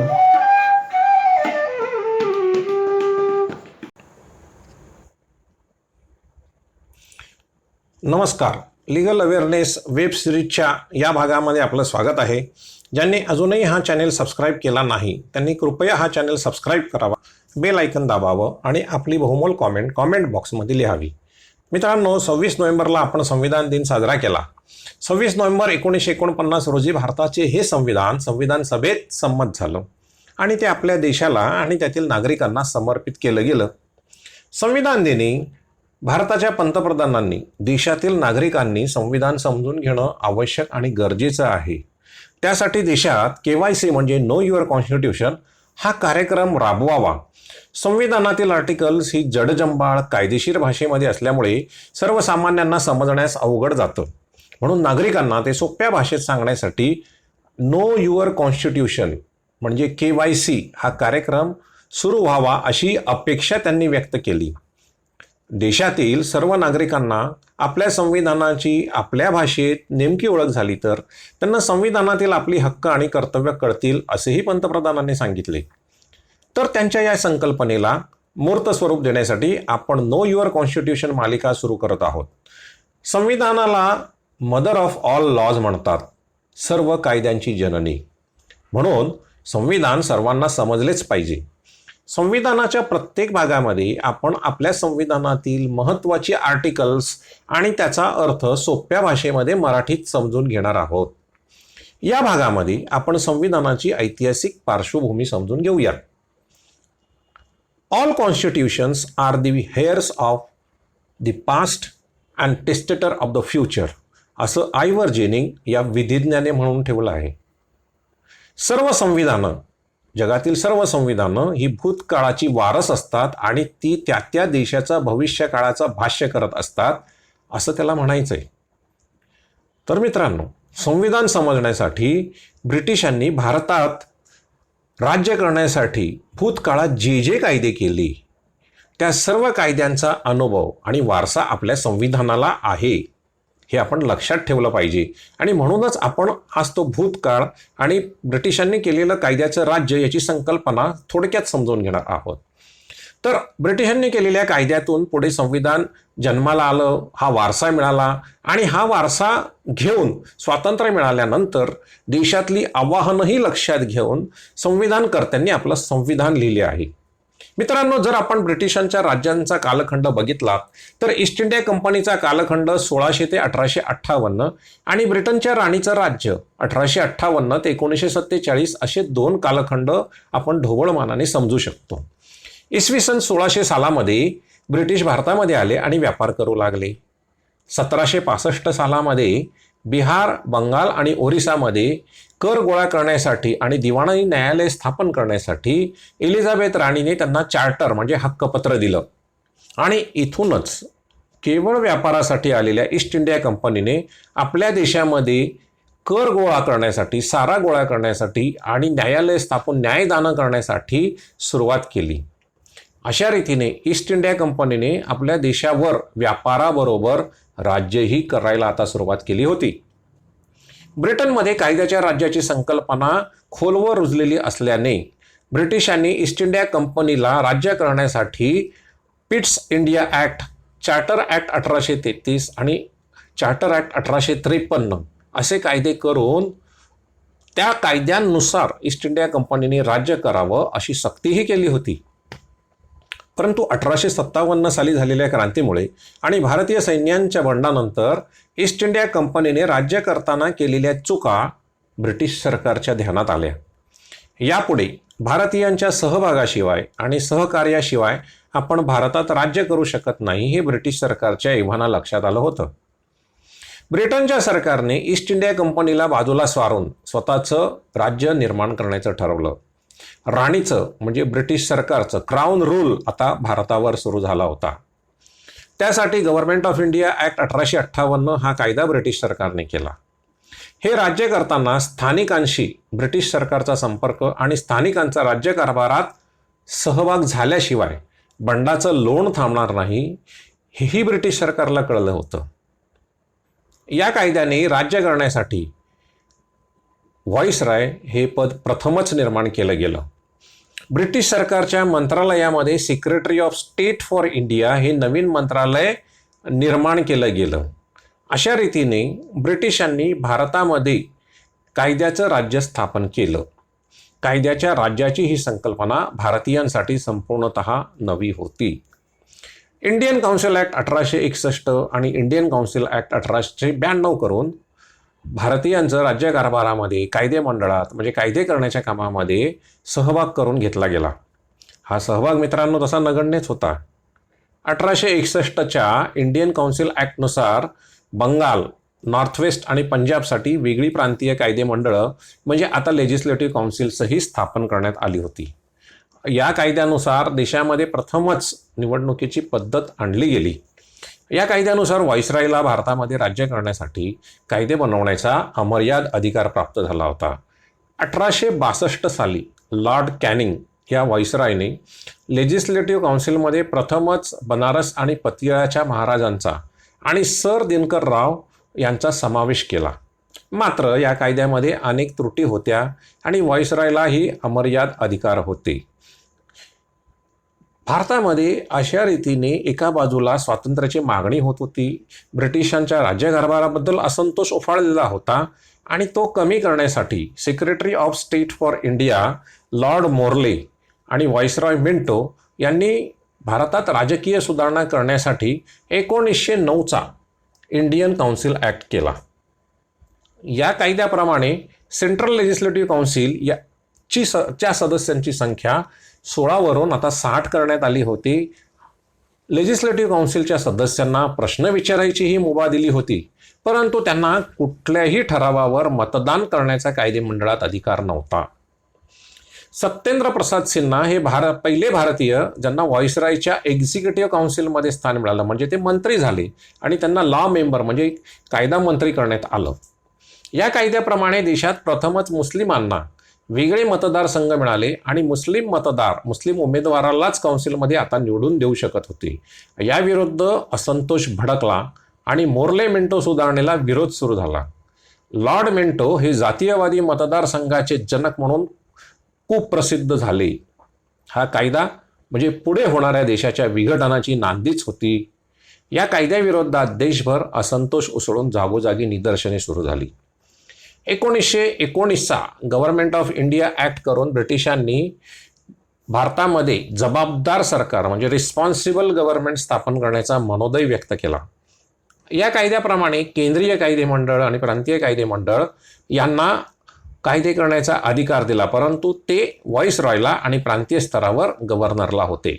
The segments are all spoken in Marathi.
नमस्कार. लिगल अवेअरनेस वेब सिरीजच्या या भागामध्ये आपलं स्वागत आहे. ज्यांनी अजूनही हा चॅनेल सबस्क्राईब केला नाही त्यांनी कृपया हा चॅनेल सबस्क्राईब करावा. बेल ऐकन दाबावं आणि आपली बहुमोल कॉमेंट कॉमेंट बॉक्समध्ये लिहावी. मित्रांनो सव्वीस नोव्हेंबरला आपण संविधान दिन साजरा केला. सव्वीस नोव्हेंबर एकोणीसशे एकोणपन्नास रोजी भारताचे हे संविधान संविधान सभेत संमत झालं. आणि ते आपल्या देशाला आणि त्यातील नागरिकांना समर्पित केलं गेलं. संविधान दिनी भारताच्या पंतप्रधानांनी देशातील नागरिकांनी संविधान समजून घेणं आवश्यक आणि गरजेचं आहे. त्यासाठी देशात के वाय सी म्हणजे नो युअर कॉन्स्टिट्यूशन हा कार्यक्रम राबवावा. संविधानातील आर्टिकल्स ही जडजंबाळ कायदेशीर भाषेमध्ये असल्यामुळे सर्वसामान्यांना समजण्यास अवघड जातं. म्हणून नागरिकांना ते सोप्या भाषेत सांगण्यासाठी नो युअर कॉन्स्टिट्यूशन म्हणजे के वाय सी हा कार्यक्रम सुरू व्हावा अशी अपेक्षा त्यांनी व्यक्त केली. देशातील सर्व नागरिकांना आपल्या संविधानाची आपल्या भाषेत नेमकी ओळख झाली तर त्यांना संविधानातील आपली हक्क आणि कर्तव्य कळतील असेही पंतप्रधानांनी सांगितले. तर त्यांच्या या संकल्पनेला मूर्त स्वरूप देण्यासाठी आपण नो युअर कॉन्स्टिट्यूशन मालिका सुरू करत आहोत. संविधानाला मदर ऑफ ऑल लॉज म्हणतात सर्व कायद्यांची जननी. म्हणून संविधान सर्वांना समजलेच पाहिजे. संविधानाच्या प्रत्येक भागामध्ये आपण आपल्या संविधानातील महत्त्वाची आर्टिकल्स आणि त्याचा अर्थ सोप्या भाषेमध्ये मराठीत समजून घेणार आहोत. या भागामध्ये आपण संविधानाची ऐतिहासिक पार्श्वभूमी समजून घेऊयात all constitutions are the heirs of the past and testator of the future असं आयवर जेनिंग या विधिज्ञाने म्हणून ठेवलं आहे. सर्व संविधानं जगातील सर्व संविधानं ही भूतकाळाची वारस असतात आणि ती त्या त्या देशाचा भविष्यकाळाचा भाष्य करत असतात असं त्याला म्हणायचं आहे तर मित्रांनो संविधान समजण्यासाठी ब्रिटिशांनी भारतात राज्य करण्यासाठी भूतकाळात जे जे कायदे केले त्या सर्व कायद्यांचा अनुभव आणि वारसा आपल्या संविधानाला आहे. हे आपण लक्षात ठेवलं पाहिजे. आणि म्हणूनच आपण आज तो भूतकाळ आणि ब्रिटिशांनी केलेलं कायद्याचं राज्य याची संकल्पना थोडक्यात समजून घेणार आहोत. तर ब्रिटिशांनी केलेल्या कायद्यातून पुढे संविधान जन्माला आलं हा वारसा मिळाला आणि हा वारसा घेऊन स्वातंत्र्य मिळाल्यानंतर देशातली आव्हानंही लक्षात घेऊन संविधानकर्त्यांनी आपलं संविधान लिहिले आहे. मित्रांनो जर आपण ब्रिटिशांच्या राज्यांचा कालखंड बघितला तर ईस्ट इंडिया कंपनीचा कालखंड सोळाशे ते अठराशे अठ्ठावन्न आणि ब्रिटनच्या राणीचं राज्य अठराशे अठ्ठावन्न ते एकोणीसशे सत्तेचाळीस असे दोन कालखंड आपण ढोबळमानाने समजू शकतो. इसवी सन सोळाशे सालामध्ये ब्रिटिश भारतामध्ये आले आणि व्यापार करू लागले. सतराशे पासष्ट सालामध्ये बिहार बंगाल आणि ओरिसामध्ये कर गोळा करण्यासाठी आणि दिवाणी न्यायालय स्थापन करण्यासाठी एलिझाबेथ राणीने त्यांना चार्टर म्हणजे हक्कपत्र दिलं. आणि इथूनच केवळ व्यापारासाठी आलेल्या ईस्ट इंडिया कंपनीने आपल्या देशामध्ये कर गोळा करण्यासाठी सारा गोळा करण्यासाठी आणि न्यायालय स्थापन न्यायदान करण्यासाठी सुरुवात केली. अशा रीतीने ईस्ट इंडिया कंपनीने आपल्या देशावर व्यापाराबरोबर राज्यही करायला आता सुरुवात केली होती. ब्रिटनमध्ये कायद्याच्या राज्याची संकल्पना खोलवर रुजलेली असल्याने ब्रिटिशांनी ईस्ट इंडिया कंपनीला राज्य करण्यासाठी Pitt's India act charter act अठराशे तेहतीस आणि चार्टर ॲक्ट अठराशे त्रेपन्न असे कायदे करून त्या कायद्यांनुसार ईस्ट इंडिया कंपनीने राज्य करावं अशी सक्तीही केली होती. परंतु अठराशे सत्तावन्न साली झालेल्या क्रांतीमुळे आणि भारतीय सैन्यांच्या बंडानंतर ईस्ट इंडिया कंपनीने राज्य करताना केलेल्या चुका ब्रिटिश सरकारच्या ध्यानात आल्या. यापुढे भारतीयांच्या सहभागाशिवाय आणि सहकार्याशिवाय आपण भारतात राज्य करू शकत नाही हे ब्रिटिश सरकारच्या एव्हाना लक्षात आलं होतं. ब्रिटनच्या सरकारने ईस्ट इंडिया कंपनीला बाजूला स्वारून स्वतःचं राज्य निर्माण करण्याचं ठरवलं. राणीचं म्हणजे ब्रिटिश सरकारचं क्राऊन रूल आता भारतावर सुरू झाला होता. त्यासाठी गव्हर्नमेंट ऑफ इंडिया ॲक्ट अठराशे अठ्ठावन्न हा कायदा ब्रिटिश सरकारने केला. हे राज्य करताना स्थानिकांशी ब्रिटिश सरकारचा संपर्क आणि स्थानिकांचा राज्यकारभारात सहभाग झाल्याशिवाय बंडाचं लोण थांबणार नाही हेही ब्रिटिश सरकारला कळलं होतं. या कायद्याने राज्य करण्यासाठी व्हॉइसराय हे पद प्रथमच निर्माण केलं गेलं. ब्रिटिश सरकारच्या मंत्रालयामध्ये secretary of state for India हे नवीन मंत्रालय निर्माण केलं गेलं. अशा रीतीने ब्रिटिशांनी भारतामध्ये कायद्याचं राज्य स्थापन केलं. कायद्याच्या राज्याची ही संकल्पना भारतीयांसाठी संपूर्णत नवी होती. इंडियन काउन्सिल ॲक्ट अठराशे एकसष्ट आणि इंडियन काउन्सिल ॲक्ट अठराशे ब्याण्णव करून भारतीयांचं राज्यकारभारामध्ये कायदे मंडळात म्हणजे कायदे करण्याच्या कामामध्ये सहभाग करून घेतला गेला. हा सहभाग मित्रांनो तसा नगण्यच होता. अठराशे एकसष्टच्या इंडियन काउन्सिल ॲक्टनुसार बंगाल नॉर्थवेस्ट आणि पंजाबसाठी वेगळी प्रांतीय कायदे मंडळं म्हणजे आता लेजिस्लेटिव्ह काउन्सिल्सही स्थापन करण्यात आली होती. या कायद्यानुसार देशामध्ये प्रथमच निवडणुकीची पद्धत आणली गेली. या कायद्यानुसार व्हाईसरायला भारतामध्ये राज्य करण्यासाठी कायदे बनवण्याचा अमर्याद अधिकार प्राप्त झाला होता. अठराशे बासष्ट साली लॉर्ड कॅनिंग या व्हाईसरायने लेजिस्लेटिव्ह काउन्सिलमध्ये प्रथमच बनारस आणि पतियाळाच्या महाराजांचा आणि सर दिनकर राव यांचा समावेश केला. मात्र या कायद्यामध्ये अनेक त्रुटी होत्या आणि व्हाईसरायलाही अमर्याद अधिकार होते. भारतामध्ये अशा रीतीने एका बाजूला स्वातंत्र्याची मागणी होत होती. ब्रिटिशांच्या राज्यकारभाराबद्दल असंतोष उफाळलेला होता आणि तो कमी करण्यासाठी secretary of state for India Lord Morley आणि व्हाईसरॉय मिंटो यांनी भारतात राजकीय सुधारणा करण्यासाठी एकोणीसशे नऊचा इंडियन काउन्सिल ॲक्ट केला. या कायद्याप्रमाणे सेंट्रल लेजिस्लेटिव्ह काउन्सिल याची स च्या सदस्यांची संख्या सोळावरून आता साठ करण्यात आली होती. लेजिस्लेटिव्ह काउन्सिलच्या सदस्यांना प्रश्न विचारायची ही मुभा दिली होती. परंतु त्यांना कुठल्याही ठरावावर मतदान करण्याचा कायदेमंडळात अधिकार नव्हता. सत्येंद्र प्रसाद सिन्हा हे भारत पहिले भारतीय ज्यांना व्हॉइसरायच्या एक्झिक्युटिव्ह काउन्सिलमध्ये स्थान मिळालं म्हणजे ते मंत्री झाले आणि त्यांना लॉ मेंबर म्हणजे कायदा मंत्री करण्यात आलं. या कायद्याप्रमाणे देशात प्रथमच मुस्लिमांना वेगळे मतदारसंघ मिळाले आणि मुस्लिम मतदार मुस्लिम उमेदवारालाच काउन्सिलमध्ये आता निवडून देऊ शकत होते. याविरुद्ध असंतोष भडकला आणि मोर्ले मेंटो सुधारणेला विरोध सुरू झाला. लॉर्ड मेंटो हे जातीयवादी मतदारसंघाचे जनक म्हणून खूप प्रसिद्ध झाले. हा कायदा म्हणजे पुढे होणाऱ्या देशाच्या विघटनाची नांदीच होती. या कायद्याविरोधात देशभर असंतोष उसळून जागोजागी निदर्शने सुरू झाली. एकोणीसशे एकोणीसचा गव्हर्नमेंट ऑफ इंडिया ॲक्ट करून ब्रिटिशांनी भारतामध्ये जबाबदार सरकार म्हणजे रिस्पॉन्सिबल गव्हर्नमेंट स्थापन करण्याचा मनोदय व्यक्त केला. या कायद्याप्रमाणे केंद्रीय कायदे मंडळ आणि प्रांतीय कायदे मंडळ यांना कायदे करण्याचा अधिकार दिला परंतु ते व्हॉइस रॉयला आणि प्रांतीय स्तरावर गव्हर्नरला होते.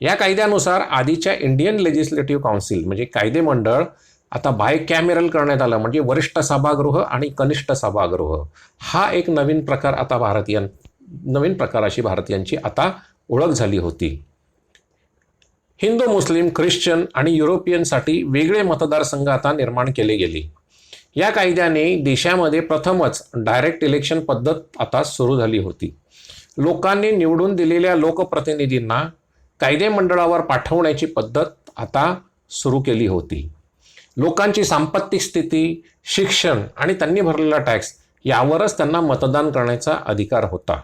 या कायद्यानुसार आधीच्या इंडियन लेजिस्लेटिव्ह काउन्सिल म्हणजे कायदे मंडळ आता बाय कॅमेरल करण्यात आलं म्हणजे वरिष्ठ सभागृह आणि कनिष्ठ सभागृह. हा एक नवीन प्रकार आता भारतीयां नवीन प्रकाराची भारतीयांची आता ओळख झाली होती. हिंदू मुस्लिम ख्रिश्चन आणि युरोपियनसाठी वेगळे मतदारसंघ आता निर्माण केले गेले. या कायद्याने देशामध्ये प्रथमच डायरेक्ट इलेक्शन पद्धत आता सुरू झाली होती. लोकांनी निवडून दिलेल्या लोकप्रतिनिधींना कायदे मंडळावर पाठवण्याची पद्धत आता सुरू केली होती. लोकांची सांपत्तिक स्थिती शिक्षण आणि त्यांनी भरलेला टॅक्स यावरच त्यांना मतदान करण्याचा अधिकार होता.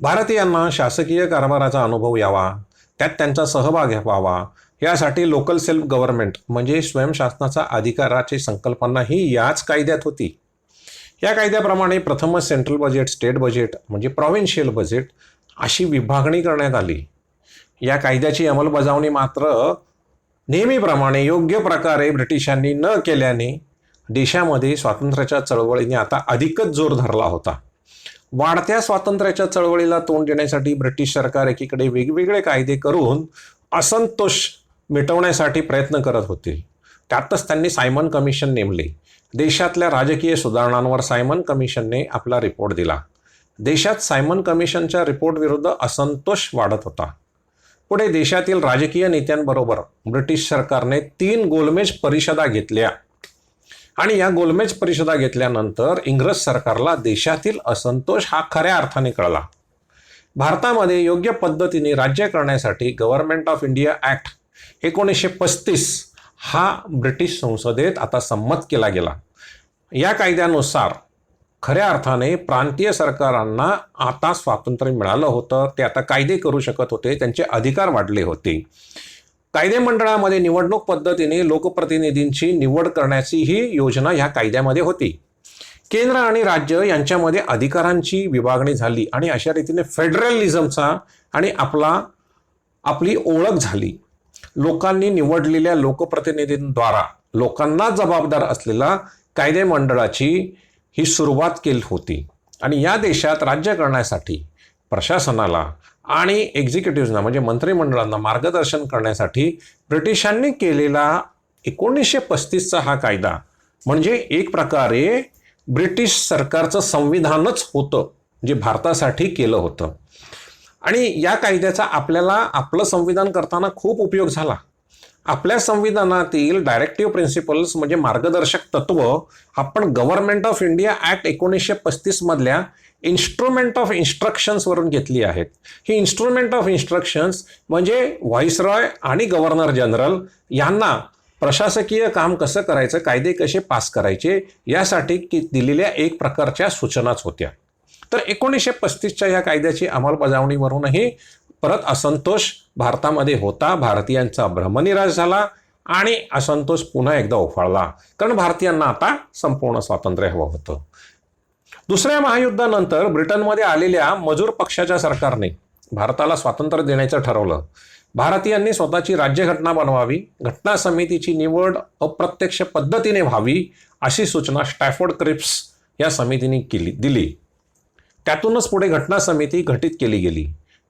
भारतीयांना शासकीय कारभाराचा अनुभव यावा त्यात त्यांचा सहभाग व्हावा यासाठी लोकल सेल्फ गव्हर्नमेंट म्हणजे स्वयंशासनाचा अधिकाराची संकल्पना ही याच कायद्यात होती. या कायद्याप्रमाणे प्रथमच सेंट्रल बजेट स्टेट बजेट म्हणजे प्रॉव्हिन्शियल बजेट अशी विभागणी करण्यात आली. या कायद्याची अंमलबजावणी मात्र नेहमीप्रमाणे योग्य प्रकारे ब्रिटिशांनी न केल्याने देशामध्ये स्वातंत्र्याच्या चळवळीने आता अधिकच जोर धरला होता. वाढत्या स्वातंत्र्याच्या चळवळीला तोंड देण्यासाठी ब्रिटिश सरकार एकीकडे वेगवेगळे कायदे करून असंतोष मिटवण्यासाठी प्रयत्न करत होते. त्यातच त्यांनी सायमन कमिशन नेमले. देशातल्या राजकीय सुधारणांवर सायमन कमिशनने आपला रिपोर्ट दिला. देशात सायमन कमिशनच्या रिपोर्ट विरुद्ध असंतोष वाढत होता. पुढे देशातील राजकीय नेत्यांबरोबर ब्रिटिश सरकारने तीन गोलमेज परिषदा घेतल्या. आणि या गोलमेज परिषदा घेतल्यानंतर इंग्रज सरकारला देशातील असंतोष हा खऱ्या अर्थाने कळला. भारतामध्ये योग्य पद्धतीने राज्य करण्यासाठी गव्हर्नमेंट ऑफ इंडिया ॲक्ट एकोणीसशे पस्तीस हा ब्रिटिश संसदेत आता संमत केला गेला. या कायद्यानुसार खऱ्या अर्थाने प्रांतीय सरकारांना आता स्वातंत्र्य मिळालं होतं. ते आता कायदे करू शकत होते. त्यांचे अधिकार वाढले होते. कायदे मंडळामध्ये निवडणूक पद्धतीने लोकप्रतिनिधींची निवड करण्याची ही योजना ह्या कायद्यामध्ये होती. केंद्र आणि राज्य यांच्यामध्ये अधिकारांची विभागणी झाली आणि अशा रीतीने फेडरलिझमचा आणि आपला आपली ओळख झाली. लोकांनी निवडलेल्या लोकप्रतिनिधींद्वारा लोकांना जबाबदार असलेला कायदे मंडळाची ही सुरुवात केली होती. आणि या देशात राज्य करण्यासाठी प्रशासनाला आणि एक्झिक्युटिव्हजना म्हणजे मंत्रिमंडळांना मार्गदर्शन करण्यासाठी ब्रिटिशांनी केलेला एकोणीसशे पस्तीसचा हा कायदा म्हणजे एक प्रकारे ब्रिटिश सरकारचं संविधानच होतं जे भारतासाठी केलं होतं. आणि या कायद्याचा आपल्याला आपलं संविधान करताना खूप उपयोग झाला. आपल्या संविधानातील डायरेक्टिव्ह प्रिन्सिपल्स म्हणजे मार्गदर्शक तत्व आपण गव्हर्नमेंट ऑफ इंडिया ॲक्ट एकोणीसशे पस्तीसमधल्या इन्स्ट्रुमेंट ऑफ इन्स्ट्रक्शन्सवरून घेतली आहेत. ही इन्स्ट्रुमेंट ऑफ इन्स्ट्रक्शन्स म्हणजे व्हॉइसरॉय आणि गव्हर्नर जनरल यांना प्रशासकीय काम कसं करायचं कायदे कसे पास करायचे यासाठी की दिलेल्या एक प्रकारच्या सूचनाच होत्या. तर एकोणीसशे पस्तीसच्या या कायद्याची अंमलबजावणीवरूनही परत असंतोष भारतामध्ये होता भारतीयांचा भ्रमनिराश झाला आणि असंतोष पुन्हा एकदा उफाळला. कारण भारतीयांना आता संपूर्ण स्वातंत्र्य हवं होतं. दुसऱ्या महायुद्धानंतर ब्रिटनमध्ये आलेल्या मजूर पक्षाच्या सरकारने भारताला स्वातंत्र्य देण्याचं ठरवलं. भारतीयांनी स्वतःची राज्यघटना बनवावी घटना समितीची निवड अप्रत्यक्ष पद्धतीने व्हावी अशी सूचना स्टॅफोर्ड क्रिप्स या समितीने केली दिली. त्यातूनच पुढे घटना समिती घटित केली गेली.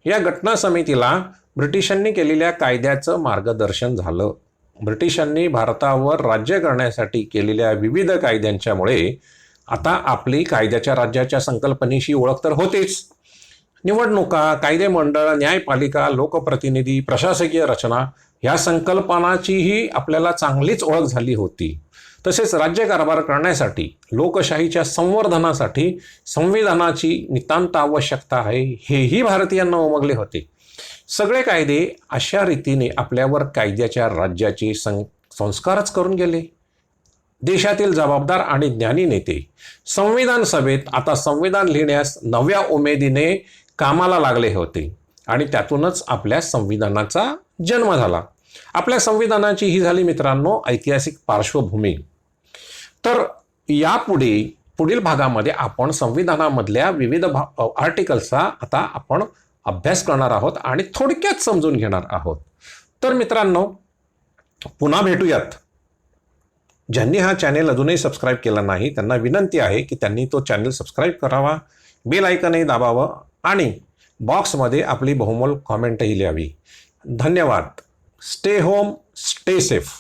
या घटना समितीला ब्रिटिशांनी केलेल्या कायद्याचं मार्गदर्शन झालं. ब्रिटिशांनी भारतावर राज्य करण्यासाठी केलेल्या विविध कायद्यांच्यामुळे आता आपली कायद्याच्या राज्याच्या संकल्पनेशी ओळख तर होतेच. निवडणुका कायदे मंडळ न्यायपालिका लोकप्रतिनिधी प्रशासकीय रचना ह्या संकल्पनाचीही आपल्याला चांगलीच ओळख झाली होती. तसेच राज्यकारभार करण्यासाठी लोकशाहीच्या संवर्धनासाठी संविधानाची नितांत आवश्यकता आहे हेही भारतीयांना उमगले होते. सगळे कायदे अशा रीतीने आपल्यावर कायद्याच्या राज्याचे सं संस्कारच करून गेले. देशातील जबाबदार आणि ज्ञानी नेते संविधान सभेत आता संविधान लिहिण्यास नव्या उमेदीने कामाला लागले होते आणि त्यातूनच आपल्या संविधानाचा जन्म झाला. आपल्या संविधानाची ही झाली मित्रांनो ऐतिहासिक पार्श्वभूमी. तर यापुढे पुढील भागामध्ये आपण संविधानामधल्या विविध भा आर्टिकल्सचा आता आपण अभ्यास करणार आहोत आणि थोडक्यात समजून घेणार आहोत. तर मित्रांनो पुन्हा भेटूयात. ज्यांनी हा चॅनेल अजूनही सबस्क्राईब केला नाही त्यांना विनंती आहे की त्यांनी तो चॅनेल सबस्क्राईब करावा बेल आयकनही दाबावं आणि बॉक्समध्ये आपली बहुमोल कॉमेंटही लिहावी. धन्यवाद. Stay home stay safe